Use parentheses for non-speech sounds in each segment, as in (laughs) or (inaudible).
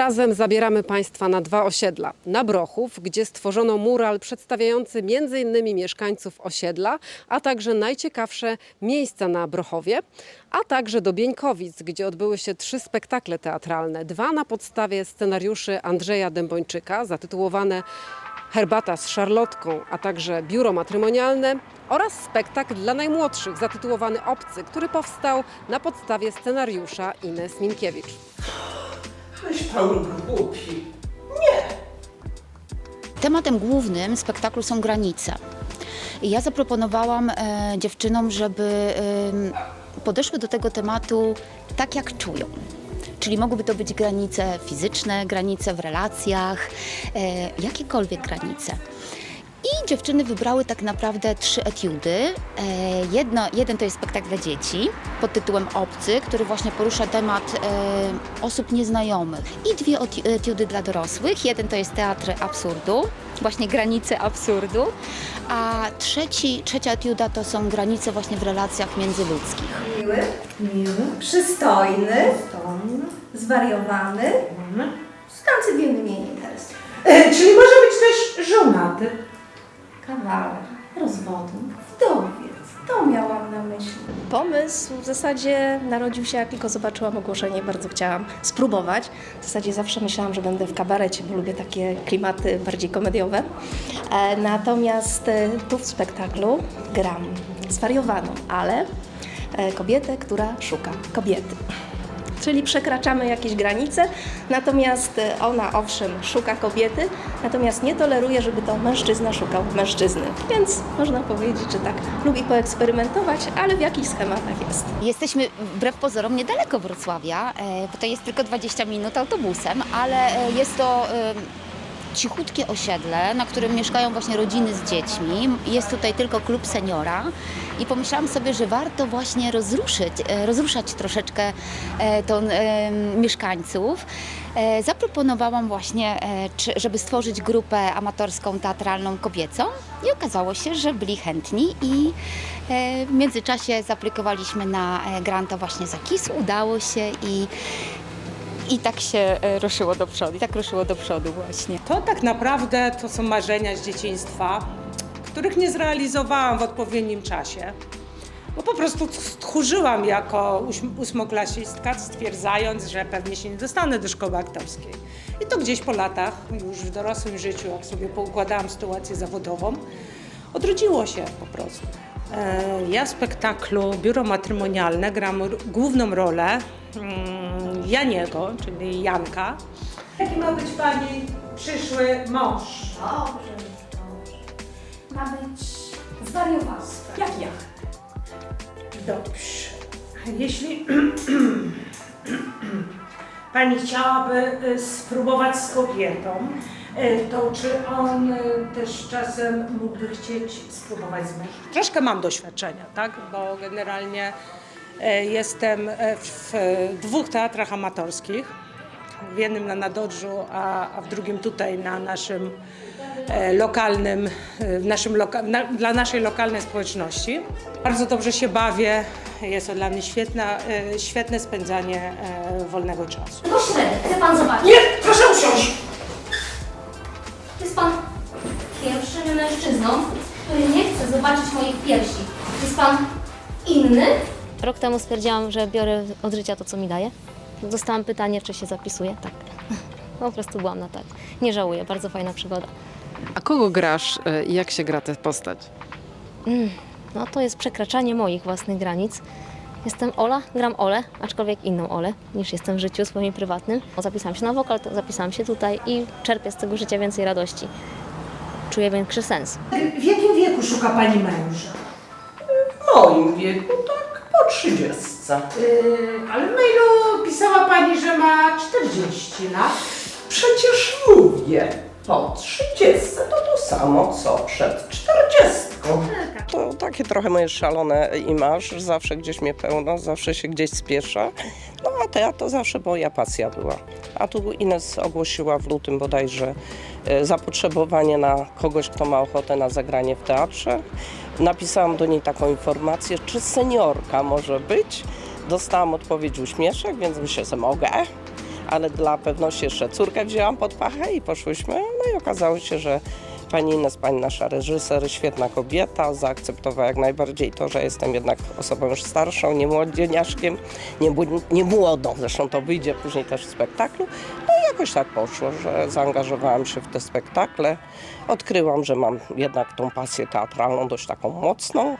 razem zabieramy Państwa na dwa osiedla. Na Brochów, gdzie stworzono mural przedstawiający m.in. mieszkańców osiedla, a także najciekawsze miejsca na Brochowie, a także do Bieńkowic, gdzie odbyły się trzy spektakle teatralne. Dwa na podstawie scenariuszy Andrzeja Dębończyka, zatytułowane Herbata z szarlotką, a także biuro matrymonialne oraz spektakl dla najmłodszych zatytułowany Obcy, który powstał na podstawie scenariusza Ines Minkiewicz. Aleś pan głupi. Tematem głównym spektaklu są granice. I ja zaproponowałam e, dziewczynom, żeby em, podeszły do tego tematu tak, jak czują. Czyli mogłyby to być granice fizyczne, granice w relacjach, e, jakiekolwiek granice. I dziewczyny wybrały tak naprawdę trzy etiudy. E, jedno, jeden to jest spektakl dla dzieci pod tytułem Obcy, który właśnie porusza temat e, osób nieznajomych. I dwie eti- etiudy dla dorosłych. Jeden to jest teatr absurdu, właśnie granice absurdu. A trzeci, trzecia etiuda to są granice właśnie w relacjach międzyludzkich. Miły, miły, przystojny, zwariowany, znający wiele mnie nie interesuje. E, czyli może być też żonaty. Kawaler, rozwodu, wdowiec, to miałam na myśli. Pomysł w zasadzie narodził się, jak tylko zobaczyłam ogłoszenie, bardzo chciałam spróbować. W zasadzie zawsze myślałam, że będę w kabarecie, bo lubię takie klimaty bardziej komediowe. E, Natomiast e, tu w spektaklu gram zwariowaną, ale e, kobietę, która szuka kobiety. Czyli przekraczamy jakieś granice, natomiast e, ona owszem szuka kobiety, natomiast nie toleruje, żeby to mężczyzna szukał mężczyzny. Więc można powiedzieć, że tak lubi poeksperymentować, ale w jakichś schematach jest. Jesteśmy wbrew pozorom niedaleko Wrocławia, e, bo to jest tylko 20 minut autobusem, ale e, jest to cichutkie osiedle, na którym mieszkają właśnie rodziny z dziećmi. Jest tutaj tylko klub seniora i pomyślałam sobie, że warto właśnie rozruszyć, e, rozruszać troszeczkę e, to, e, mieszkańców. Zaproponowałam właśnie, żeby stworzyć grupę amatorską, teatralną, kobiecą i okazało się, że byli chętni i w międzyczasie zaaplikowaliśmy na granta właśnie za KIS, udało się i, i tak się e, ruszyło do przodu, i tak ruszyło do przodu właśnie. To tak naprawdę to są marzenia z dzieciństwa, których nie zrealizowałam w odpowiednim czasie. Bo po prostu tchórzyłam jako ósm- ósmoklasistka, stwierdzając, że pewnie się nie dostanę do szkoły aktorskiej. I to gdzieś po latach, już w dorosłym życiu, jak sobie poukładałam sytuację zawodową, odrodziło się po prostu. E, Ja w spektaklu Biuro Matrymonialne gram główną rolę mm, Janiego, czyli Janka. Jaki ma być Pani przyszły mąż? Dobrze, dobrze. Ma być zwariowany. Jak ja? Dobrze. Jeśli (clears throat) Pani chciałaby y, spróbować z kobietą, y, to czy on y, też czasem mógłby chcieć spróbować z mężem? Troszkę mam doświadczenia, tak? Bo generalnie jestem w dwóch teatrach amatorskich. W jednym na Nadodrzu, a, w drugim tutaj na naszym lokalnym, naszym loka, na, dla naszej lokalnej społeczności. Bardzo dobrze się bawię, jest to dla mnie świetna, e, świetne spędzanie e, wolnego czasu. Tylko średnio, chce pan zobaczyć? Nie, proszę usiąść. Jest pan pierwszym mężczyzną, który nie chce zobaczyć moich piersi. Jest pan inny? Rok temu stwierdziłam, że biorę od życia to, co mi daje. Dostałam pytanie, czy się zapisuję. Tak. Po prostu byłam na tak. Nie żałuję, bardzo fajna przygoda. A kogo grasz e, i jak się gra tę postać? No to jest przekraczanie moich własnych granic. Jestem Ola, gram Olę, aczkolwiek inną Olę niż jestem w życiu swoim prywatnym. Zapisałam się na wokal, to zapisałam się tutaj i czerpię z tego życia więcej radości. Czuję większy sens. W jakim wieku szuka Pani męża? W moim wieku tak po 30. Yy, ale w mailu pisała Pani, że ma 40 lat. Przecież mówię, po 30 to to samo co przed 40. To takie trochę moje szalone imaż, zawsze gdzieś mnie pełno, zawsze się gdzieś spieszę. No a teatr to zawsze moja pasja była. A tu Ines ogłosiła w lutym bodajże e, zapotrzebowanie na kogoś, kto ma ochotę na zagranie w teatrze. Napisałam do niej taką informację, czy seniorka może być. Dostałam odpowiedź uśmieszek, więc myślę, że mogę. ale dla pewności jeszcze córkę wzięłam pod pachę i poszłyśmy. No i okazało się, że pani Ines, pani nasza reżyser, świetna kobieta, zaakceptowała jak najbardziej to, że jestem jednak osobą już starszą, nie młodzieniaszkiem, nie, nie młodą, zresztą to wyjdzie później też w spektaklu. No i jakoś tak poszło, że zaangażowałam się w te spektakle. Odkryłam, że mam jednak tą pasję teatralną dość taką mocną.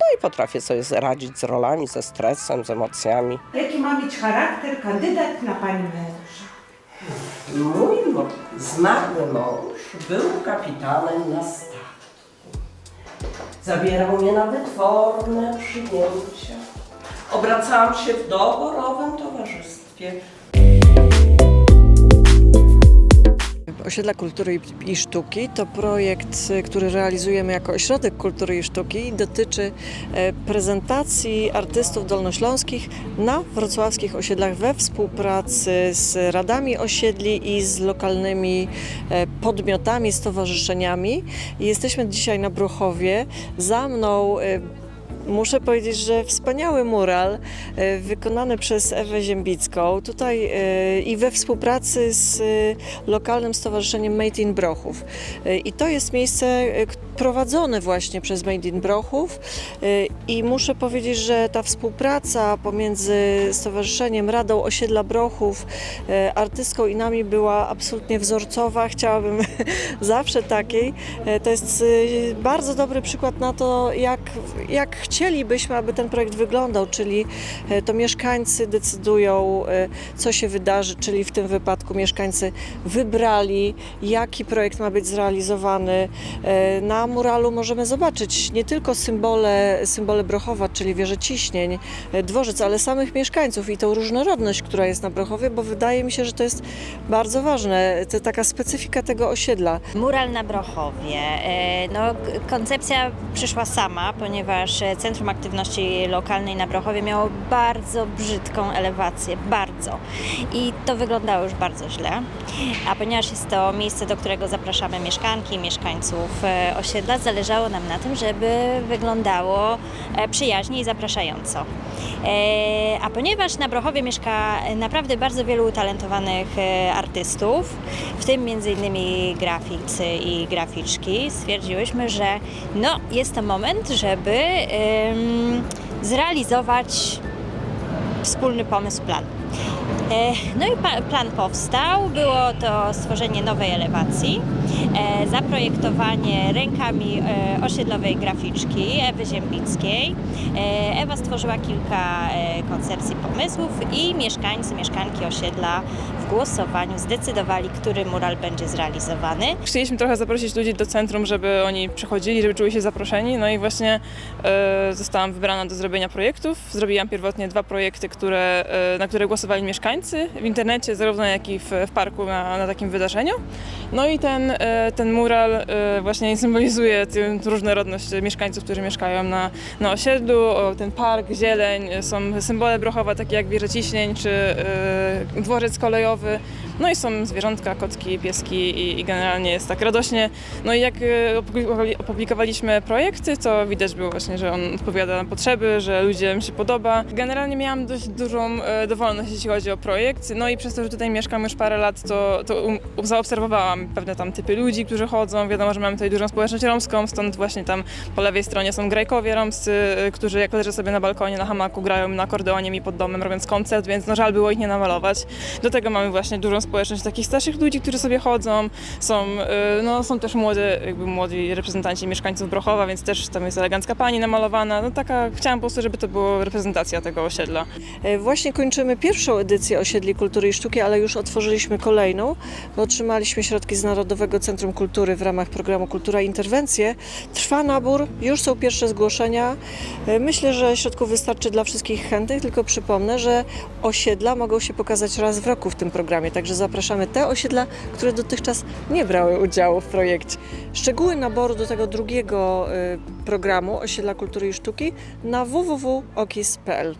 No i potrafię sobie radzić z rolami, ze stresem, z emocjami. Jaki ma mieć charakter kandydat na pani męża? Mój zmarły mąż był kapitanem na statku. Zabierał mnie na wytworne przyjęcia. Obracałam się w doborowym towarzystwie. Osiedla Kultury i- Sztuki to projekt, y, który realizujemy jako Ośrodek Kultury i Sztuki dotyczy e, prezentacji artystów dolnośląskich na wrocławskich osiedlach we współpracy z radami osiedli i z lokalnymi e, podmiotami, stowarzyszeniami. Jesteśmy dzisiaj na Bruchowie. Za mną e, Muszę powiedzieć, że wspaniały mural e, wykonany przez Ewę Ziembicką tutaj e, i we współpracy z e, lokalnym stowarzyszeniem Made in Brochów. I to jest miejsce e, prowadzone właśnie przez Made in Brochów e, i muszę powiedzieć, że ta współpraca pomiędzy Stowarzyszeniem Radą Osiedla Brochów, e, artystką i nami była absolutnie wzorcowa. Chciałabym (laughs) zawsze takiej. E, To jest bardzo dobry przykład na to, jak, jak chcielibyśmy, aby ten projekt wyglądał, czyli to mieszkańcy decydują, co się wydarzy, czyli w tym wypadku mieszkańcy wybrali, jaki projekt ma być zrealizowany. Na muralu możemy zobaczyć nie tylko symbole, symbole Brochowa, czyli wieże ciśnień, e, dworzec, ale samych mieszkańców i tą różnorodność, która jest na Brochowie, bo wydaje mi się, że to jest bardzo ważne, to taka specyfika tego osiedla. Mural na Brochowie. E, No, koncepcja przyszła sama, ponieważ e, Centrum Aktywności Lokalnej na Brochowie miało bardzo brzydką elewację, bardzo. I to wyglądało już bardzo źle. A ponieważ jest to miejsce, do którego zapraszamy mieszkanki mieszkańców e, osiedla, zależało nam na tym, żeby wyglądało e, przyjaźnie i zapraszająco. E, A ponieważ na Brochowie mieszka naprawdę bardzo wielu utalentowanych e, artystów, w tym m.in. graficy i graficzki, stwierdziłyśmy, że no, jest to moment, żeby zrealizować wspólny pomysł, plan. No i plan powstał. Było to stworzenie nowej elewacji, zaprojektowanie rękami e, osiedlowej graficzki Ewy Ziembickiej. E, Ewa stworzyła kilka e, koncepcji pomysłów i mieszkańcy, mieszkanki osiedla w głosowaniu zdecydowali, który mural będzie zrealizowany. Chcieliśmy trochę zaprosić ludzi do centrum, żeby oni przychodzili, żeby czuli się zaproszeni. No i właśnie e, zostałam wybrana do zrobienia projektów. Zrobiłam pierwotnie dwa projekty, które, e, na które głosowali mieszkańcy w internecie, zarówno jak i w, w parku na, na takim wydarzeniu. No i ten, e, ten mural e, właśnie symbolizuje tę różnorodność mieszkańców, którzy mieszkają na, na osiedlu. Ten park, zieleń, e, są symbole Brochowa, takie jak wieża ciśnień czy e, dworzec kolejowy. No i są zwierzątka, kotki, pieski i, i generalnie jest tak radośnie. No i jak e, opublikowali- opublikowaliśmy projekty, to widać było właśnie, że on odpowiada na potrzeby, że ludziom się podoba. Generalnie miałam dość dużą e, dowolność, jeśli chodzi o projekt. No i przez to, że tutaj mieszkam już parę lat, to, to um, zaobserwowałam pewne tam typy ludzi, którzy chodzą. Wiadomo, że mamy tutaj dużą społeczność romską, stąd właśnie tam po lewej stronie są grajkowie romscy, e, którzy jak leżę sobie na balkonie, na hamaku, grają na akordeonie mi pod domem, robiąc koncert, więc no żal było ich nie namalować. Do tego mamy właśnie dużą społeczność takich starszych ludzi, którzy sobie chodzą. Są, y, no, są też młody, jakby młodzi reprezentanci mieszkańców Brochowa, więc też tam jest elegancka pani namalowana. No taka, chciałam po prostu, żeby to była reprezentacja tego osiedla. E, Właśnie kończymy pierwszą edycję Osiedli Kultury i Sztuki, ale już otworzyliśmy kolejną, bo otrzymaliśmy środki z Narodowego Centrum Kultury w ramach programu Kultura Interwencje. Trwa nabór, już są pierwsze zgłoszenia. E, Myślę, że środków wystarczy dla wszystkich chętnych, tylko przypomnę, że osiedla mogą się pokazać raz w roku w tym programie, także zapraszamy te osiedla, które dotychczas nie brały udziału w projekcie. Szczegóły naboru do tego drugiego e, programu Osiedla Kultury i Sztuki na www.okis.pl.